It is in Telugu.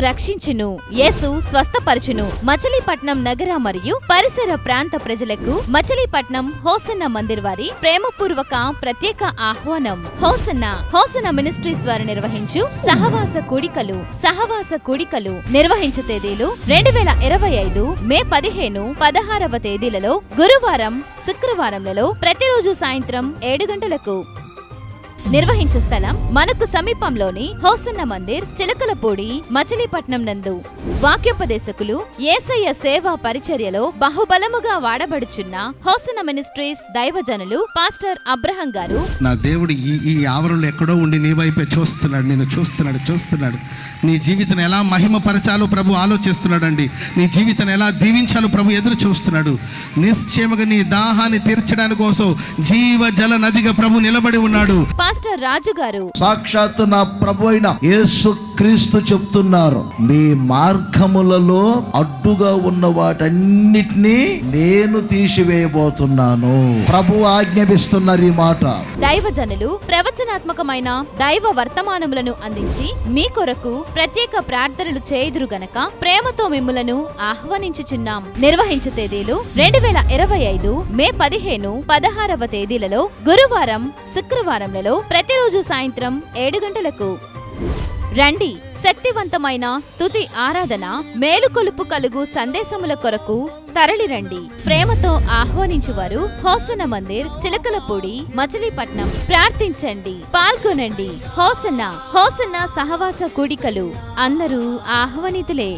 రక్షించును. యేసు స్వస్థపరచును. మచిలీపట్నం నగర మరియు పరిసర ప్రాంత ప్రజలకు మచిలీపట్నం హోసన్న మందిర్ వారి ప్రేమపూర్వక ప్రత్యేక ఆహ్వానం. హోసన్న హోసన్న మినిస్ట్రీస్ వారు నిర్వహించు సహవాస కూడికలు. సహవాస కూడికలు నిర్వహించు తేదీలు రెండు వేల ఇరవై ఐదు మే పదిహేను పదహారవ తేదీలలో గురువారం శుక్రవారంలలో ప్రతిరోజు సాయంత్రం ఏడు గంటలకు. నిర్వహించు స్థలం మనకు సమీపంలోని హోసన్న మందిర్ చిలకలపూడి మచిలీపట్నం నందు. వాక్యోపదేశకులు ఏసయ్య సేవా పరిచర్యలో బహుబలముగా వాడబడుచున్న హోసన్న మినిస్ట్రీస్ దైవజనులు పాస్టర్ అబ్రహం గారు. నా దేవుడు ఈ ఈ ఆవరణలో ఎక్కడో ఉండి నీ వైపే చూస్తున్నాడు నేను చూస్తున్నాడు చూస్తున్నాడు. నీ జీవితం ఎలా మహిమపరచాలో ప్రభు ఆలోచిస్తున్నాడండి. నీ జీవితం ఎలా దీవించాలో ప్రభు ఎదురు చూస్తున్నాడు. నిశ్చయముగా నీ దాహాన్ని తీర్చడానికి కోసం జీవ జల నదిగా ప్రభు నిలబడి ఉన్నాడు. పాస్టర్ పాస్టర్ రాజు గారు. సాక్షాత్ నా ప్రభు అయిన యేసు క్రీస్తు చెప్తున్నారు మీ మార్గములలో అడ్డుగా ఉన్న వాటన్నిటినీ నేను తీసివేయబోతున్నాను. ప్రభు ఆజ్ఞాపిస్తున్నారు ఈ మాట. దైవజనులు ప్రవచనాత్మకమైన దైవ వర్తమానములను అందించి మీ కొరకు ప్రత్యేక ప్రార్థనలు చేయుదురు గనక ప్రేమతో మిమ్ములను ఆహ్వానించుచున్నాం. నిర్వహించు తేదీలు రెండు వేల ఇరవై ఐదు మే పదిహేను పదహారవ తేదీలలో గురువారం శుక్రవారంలలో ప్రతిరోజు సాయంత్రం ఏడు గంటలకు. రండి శక్తివంతమైన స్తుతి ఆరాధన మేలుకొలుపు కలుగు సందేశముల కొరకు తరలిరండి. ప్రేమతో ఆహ్వానించువారు హోసన మందిర్ చిలకలపూడి మచిలీపట్నం. ప్రార్థించండి పాల్గొనండి. హోసన్న హోసన్న సహవాస కూడికలు. అందరూ ఆహ్వానితులే.